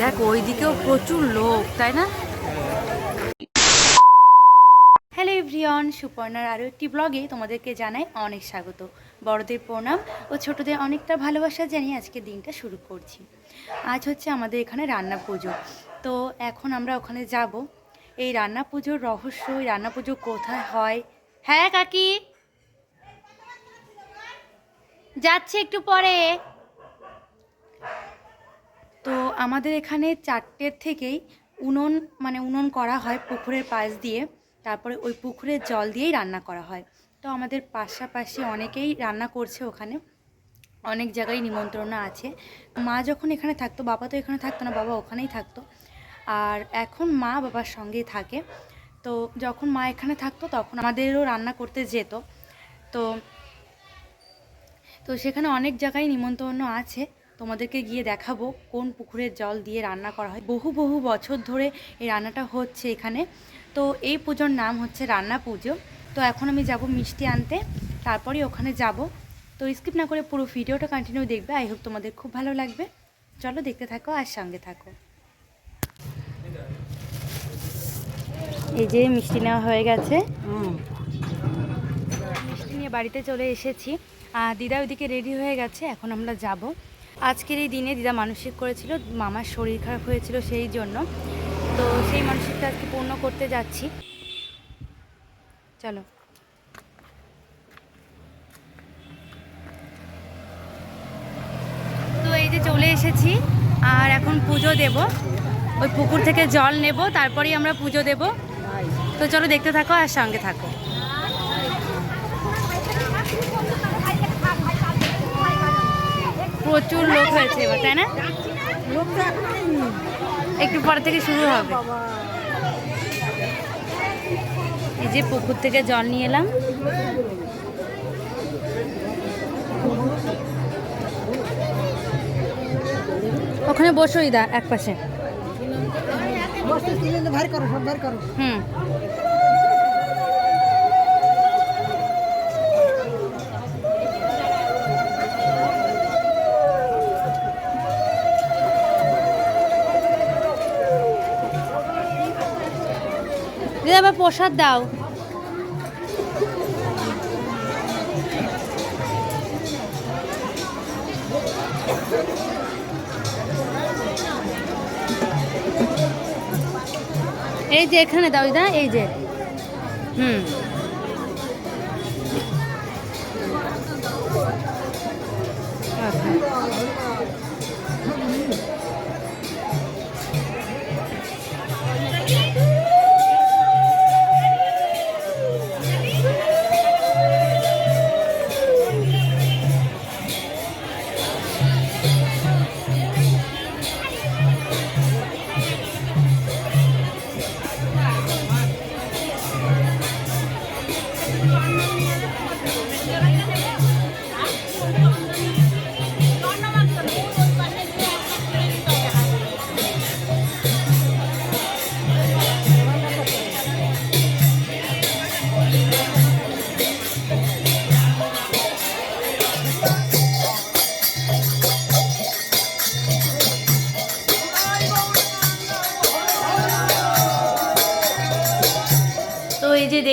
দেখ, ওইদিকেও প্রচুর লোক, তাই না? হ্যালো এভরিওয়ান সুপর্ণার আরও একটি ব্লগে তোমাদেরকে জানাই অনেক স্বাগত। বড়দের প্রণাম ও ছোটদের অনেকটা ভালোবাসা জানিয়ে আজকে দিনটা শুরু করছি। আজ হচ্ছে আমাদের এখানে রান্না পুজো। তো এখন আমরা ওখানে যাব। এই রান্না পুজোর রহস্য রান্না পুজো কোথায় হয়? হ্যাঁ কাকি? যাচ্ছে একটু পরে। তো আমাদের এখানে চারটের থেকেই উনুন মানে উনুন করা হয় পুকুরের পাশ দিয়ে। তারপরে ওই পুকুরের জল দিয়েই রান্না করা হয়। তো আমাদের পাশাপাশি অনেকেই রান্না করছে ওখানে। অনেক জায়গায় নিমন্ত্রণ আছে। মা যখন এখানে থাকতো, বাবা তো এখানে থাকতো না, বাবা ওখানেই থাকতো। আর এখন মা বাবার সঙ্গেই থাকে। তো যখন মা এখানে থাকতো, তখন আমাদেরও রান্না করতে যেত। তো তো সেখানে অনেক জায়গায় নিমন্ত্রণ আছে। তোমাদেরকে গিয়ে দেখাবো কোন পুকুরের জল দিয়ে রান্না করা হয়। বহু বহু বছর ধরে এই রান্নাটা হচ্ছে এখানে। তো এই পুজোর নাম হচ্ছে রান্না পুজো। তো এখন আমি যাব মিষ্টি আনতে। তারপরে ওখানে যাব। তো স্কিপ না করে পুরো ভিডিওটা কন্টিনিউ দেখবে। আই হোপ তোমাদের খুব ভালো লাগবে। চলো দেখতে থাকো আর সঙ্গে থাকো। এই যে মিষ্টি নেওয়া হয়ে গেছে। মিষ্টি নিয়ে বাড়িতে চলে এসেছি। দিদা ওইদিকে রেডি হয়ে গেছে, এখন আমরা যাব। আজকের এই দিনে দিদা মানসিক করেছিল, মামার শরীর খারাপ হয়েছিল সেই জন্য। তো সেই মানসিকটা আজকে পূর্ণ করতে যাচ্ছি। চলো। তো এই যে চলে এসেছি, আর এখন পুজো দেব। ওই পুকুর থেকে জল নেব, তারপরেই আমরা পুজো দেব। তো চলো দেখতে থাকো আর সঙ্গে থাকো। প্রচুর লোক হয়েছে এবার তাই না? একটু পরে থেকে শুরু হবে। এই যে পুকুর থেকে জল নিয়ে এলাম। ওখানে বসোই দা এক পাশে হুম। দিদা আবার প্রসাদ দাও। এই যে এখানে দাও দিদা এই যে। হুম।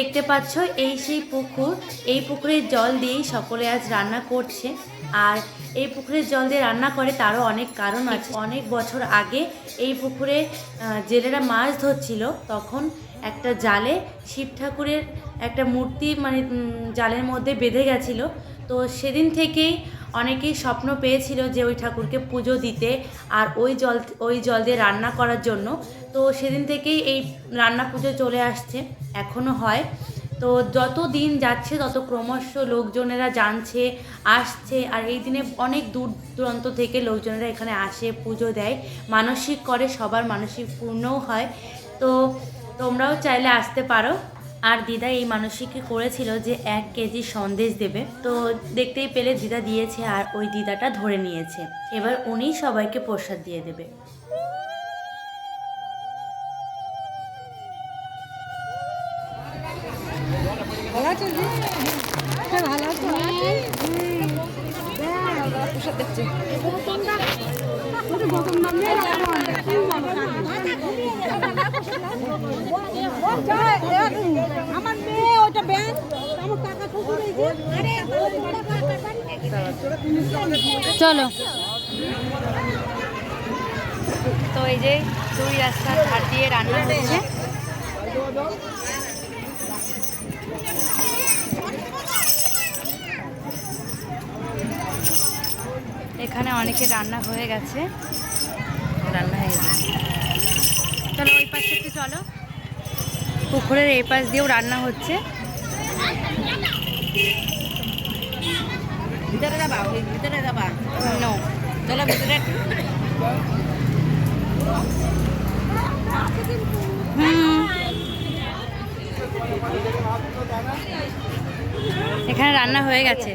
দেখতে পাচ্ছ, এই সেই পুকুর। এই পুকুরের জল দিয়েই সকলে আজ রান্না করছে। আর এই পুকুরের জল দিয়ে রান্না করে তারও অনেক কারণ আছে। অনেক বছর আগে এই পুকুরে জেলেরা মাছ ধরছিল, তখন একটা জালে শিব ঠাকুরের একটা মূর্তি মানে জালের মধ্যে বেঁধে গেছিল। তো সেদিন থেকেই অনেকেই স্বপ্ন পেয়েছিল যে ওই ঠাকুরকে পুজো দিতে আর ওই জল ওই জল দিয়ে রান্না করার জন্য। তো সেদিন থেকেই এই রান্না পুজো চলে আসছে। এখনও হয়। তো যত দিন যাচ্ছে, তত ক্রমশ লোকজনেরা জানছে, আসছে, আর এই দিনে অনেক দূর দূরান্ত থেকে লোকজনেরা এখানে আসে, পুজো দেয়। মানসিক করে, সবার মানসিক পূর্ণও হয়। তো তোমরাও চাইলে আসতে পারো। আর দিদা এই মানসিকই করেছিল যে এক কেজি সন্দেশ দেবে। তো দেখতেই পেলে দিদা দিয়েছে আর ওই দিদাটা ধরে নিয়েছে। এবার উনি সবাইকে প্রসাদ দিয়ে দেবে। আমার মেয়ে ওটা যে চলো। তো এই যে দুই রাস্তার ধার দিয়ে রান্না হচ্ছে। এখানে অনেকে রান্না হয়ে গেছে। রান্না হয়ে গেছে। চলো ওই পাশে একটু চলো। পুকুরের এই পাশ দিয়েও রান্না হচ্ছে। ভিতরে যাবা ভিতরে যাবা। ভিতরে এখানে রান্না হয়ে গেছে।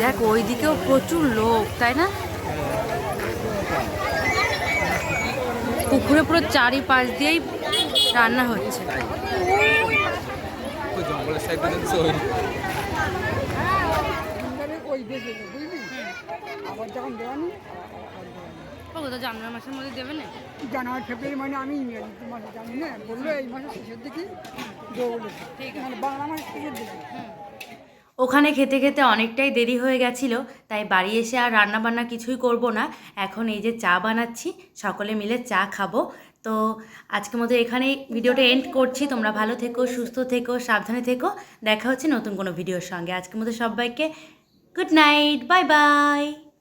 দেখ ওইদিকেও প্রচুর লোক তাই না? পুকুরে পুরো চারিপাশ দিয়েই রান্না হচ্ছে। জানুয়ারি মাসের মধ্যে দেবে না? জানুয়ারি ফেব্রুয়ারি মানে আমি মাসে জানি না বলল এই মাসের শেষের দিকে ঠিক মানে বাংলা মাসের শেষের দিকে। ওখানে খেতে খেতে অনেকটাই দেরি হয়ে গেছিল, তাই বাড়ি এসে আর রান্নাবান্না কিছুই করব না। এখন এই যে চা বানাচ্ছি, সকলে মিলে চা খাব। তো আজকের মতো এখানেই ভিডিওটা এন্ড করছি। তোমরা ভালো থেকো, সুস্থ থেকো, সাবধানে থেকো। দেখা হচ্ছে নতুন কোনো ভিডিওর সঙ্গে। আজকের মতো সবাইকে গুড নাইট বাই বাই